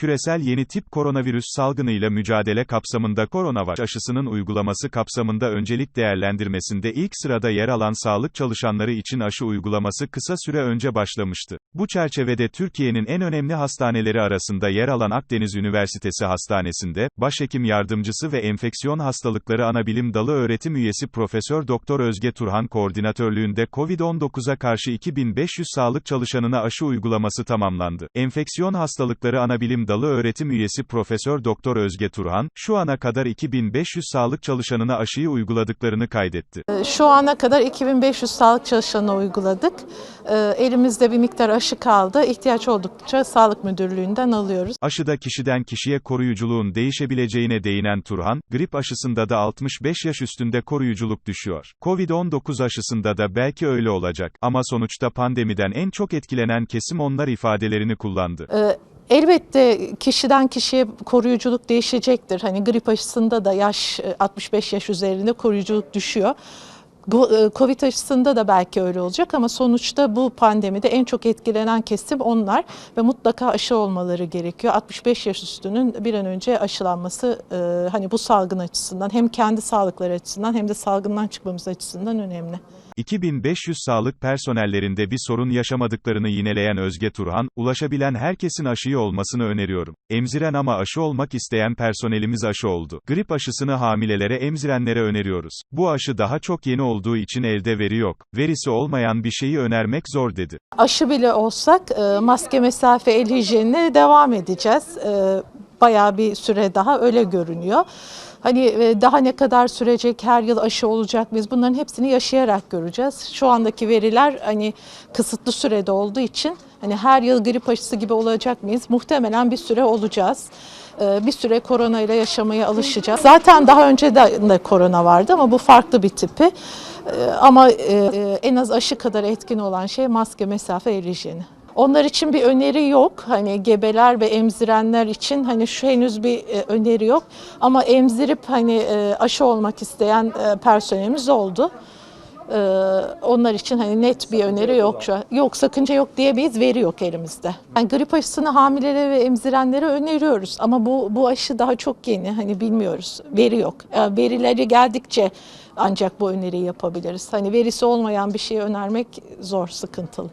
küresel yeni tip koronavirüs salgınıyla mücadele kapsamında koronavaş aşısının uygulaması kapsamında öncelik değerlendirmesinde ilk sırada yer alan sağlık çalışanları için aşı uygulaması kısa süre önce başlamıştı. Bu çerçevede Türkiye'nin en önemli hastaneleri arasında yer alan Akdeniz Üniversitesi Hastanesi'nde, Başhekim Yardımcısı ve Enfeksiyon Hastalıkları Anabilim Dalı öğretim üyesi Profesör Doktor Özge Turhan koordinatörlüğünde COVID-19'a karşı 2500 sağlık çalışanına aşı uygulaması tamamlandı. Enfeksiyon Hastalıkları Anabilim Dalı öğretim üyesi Profesör Doktor Özge Turhan, şu ana kadar 2500 sağlık çalışanına aşıyı uyguladıklarını kaydetti. Şu ana kadar 2500 sağlık çalışanına uyguladık. Ee, Elimizde bir miktar aşı kaldı. İhtiyaç oldukça Sağlık Müdürlüğü'nden alıyoruz. Aşıda kişiden kişiye koruyuculuğun değişebileceğine değinen Turhan, grip aşısında da 65 yaş üstünde koruyuculuk düşüyor. Covid-19 aşısında da belki öyle olacak ama sonuçta pandemiden en çok etkilenen kesim onlar ifadelerini kullandı. Ee, Elbette kişiden kişiye koruyuculuk değişecektir. Hani grip aşısında da yaş e, 65 yaş üzerinde koruyuculuk düşüyor. E, Covid aşısında da belki öyle olacak ama sonuçta bu pandemide en çok etkilenen kesim onlar ve mutlaka aşı olmaları gerekiyor. 65 yaş üstünün bir an önce aşılanması e, hani bu salgın açısından hem kendi sağlıkları açısından hem de salgından çıkmamız açısından önemli. 2500 sağlık personellerinde bir sorun yaşamadıklarını yineleyen Özge Turhan, ulaşabilen herkesin aşıyı olmasını öneriyorum. Emziren ama aşı olmak isteyen personelimiz aşı oldu. Grip aşısını hamilelere emzirenlere öneriyoruz. Bu aşı daha çok yeni olduğu için elde veri yok. Verisi olmayan bir şeyi önermek zor dedi. Aşı bile olsak e, maske, mesafe, el hijyenine devam edeceğiz. E, Bayağı bir süre daha öyle görünüyor. Hani e, daha ne kadar sürecek, her yıl aşı olacak mıyız? Bunların hepsini yaşayarak göreceğiz. Şu andaki veriler hani kısıtlı sürede olduğu için hani her yıl grip aşısı gibi olacak mıyız? Muhtemelen bir süre olacağız. E, Bir süre korona ile yaşamaya alışacağız. Zaten daha önce de korona vardı ama bu farklı bir tipi. E, Ama e, e, en az aşı kadar etkin olan şey maske, mesafe, el hijyeni. Onlar için bir öneri yok. Hani gebeler ve emzirenler için hani şu henüz bir e, öneri yok. Ama emzirip hani aşı olmak isteyen personelimiz oldu. E, Onlar için hani net bir öneri yok şu an. Yok sakınca yok diyemeyiz. Veri yok elimizde. Yani grip aşısını hamilelere ve emzirenlere öneriyoruz. Ama bu bu aşı daha çok yeni. Hani bilmiyoruz. Veri yok. E, Verileri geldikçe ancak bu öneriyi yapabiliriz. Hani verisi olmayan bir şeyi önermek zor, sıkıntılı.